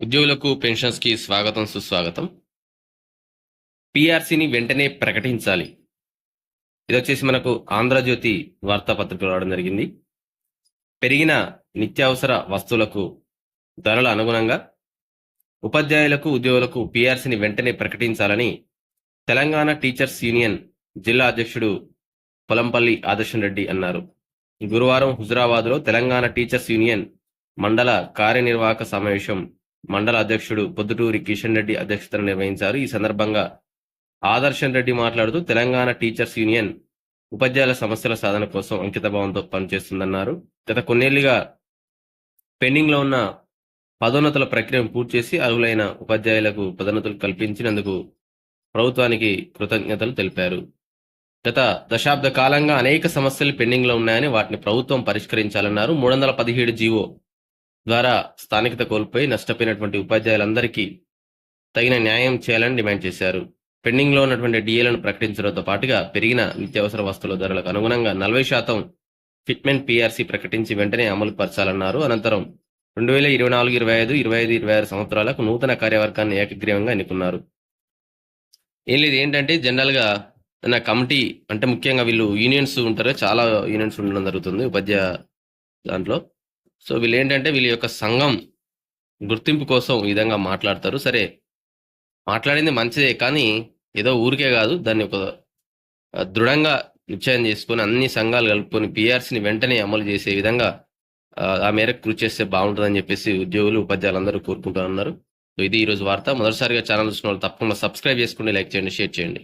ఉద్యోగులకు పెన్షన్స్కి స్వాగతం సుస్వాగతం. పిఆర్సీని వెంటనే ప్రకటించాలి. ఇది వచ్చేసి మనకు ఆంధ్రజ్యోతి వార్తాపత్రిక రావడం జరిగింది. పెరిగిన నిత్యావసర వస్తువులకు ధరల అనుగుణంగా ఉపాధ్యాయులకు ఉద్యోగులకు పిఆర్సీని వెంటనే ప్రకటించాలని తెలంగాణ టీచర్స్ యూనియన్ జిల్లా అధ్యక్షుడు పొలంపల్లి ఆదర్శన్ రెడ్డి అన్నారు గురువారం హుజురాబాద్లో తెలంగాణ టీచర్స్ యూనియన్ మండల కార్యనిర్వాహక సమావేశం మండల అధ్యక్షుడు పొద్దుటూరి కిషన్ రెడ్డి అధ్యక్షతన నిర్వహించారు. ఈ సందర్భంగా ఆదర్శన్ రెడ్డి మాట్లాడుతూ తెలంగాణ టీచర్స్ యూనియన్ ఉపాధ్యాయుల సమస్యల సాధన కోసం అంకితభావంతో పనిచేస్తుందన్నారు. గత కొన్నేళ్ళుగా పెండింగ్లో ఉన్న పదోన్నతుల ప్రక్రియను పూర్తి చేసి అర్హులైన ఉపాధ్యాయులకు పదోన్నతులు కల్పించినందుకు ప్రభుత్వానికి కృతజ్ఞతలు తెలిపారు. గత దశాబ్ద కాలంగా అనేక సమస్యలు పెండింగ్లో ఉన్నాయని వాటిని ప్రభుత్వం పరిష్కరించాలన్నారు. మూడు వందల పదిహేడు జీవో ద్వారా స్థానికత కోల్పోయి నష్టపోయినటువంటి ఉపాధ్యాయులందరికీ తగిన న్యాయం చేయాలని డిమాండ్ చేశారు. పెండింగ్లో ఉన్నటువంటి డిఏలను ప్రకటించడంతో పాటుగా పెరిగిన నిత్యావసర వస్తువుల ధరలకు అనుగుణంగా నలభై శాతం ఫిట్మెంట్ పీఆర్సీ ప్రకటించి వెంటనే అమలు పరచాలన్నారు. అనంతరం రెండు వేల ఇరవై నాలుగు ఇరవై ఐదు ఇరవై ఐదు ఇరవై ఆరు సంవత్సరాలకు నూతన కార్యవర్గాన్ని ఏకగ్రీవంగా ఎన్నుకున్నారు. ఏం లేదు ఏంటంటే జనరల్గా నా కమిటీ అంటే ముఖ్యంగా వీళ్ళు యూనియన్స్ ఉంటారు చాలా యూనియన్స్ ఉండడం జరుగుతుంది ఉపాధ్యాయ దాంట్లో. సో వీళ్ళు ఏంటంటే వీళ్ళ యొక్క సంఘం గుర్తింపు కోసం ఈ విధంగా మాట్లాడతారు. సరే మాట్లాడింది మంచిదే కానీ ఏదో ఊరికే కాదు. దాన్ని ఒక దృఢంగా నిశ్చయం చేసుకొని అన్ని సంఘాలు కలుపుకొని పిఆర్సీని వెంటనే అమలు చేసే విధంగా ఆ, మేరకు కృషి చేస్తే బాగుంటుందని చెప్పేసి ఉద్యోగులు ఉపాధ్యాయులు అందరూ కోరుకుంటున్నారు సో ఇది ఈ రోజు వార్త. మొదటిసారిగా ఛానల్ చూసిన వాళ్ళు తప్పకుండా సబ్స్క్రైబ్ చేసుకోండి లైక్ చేయండి షేర్ చేయండి.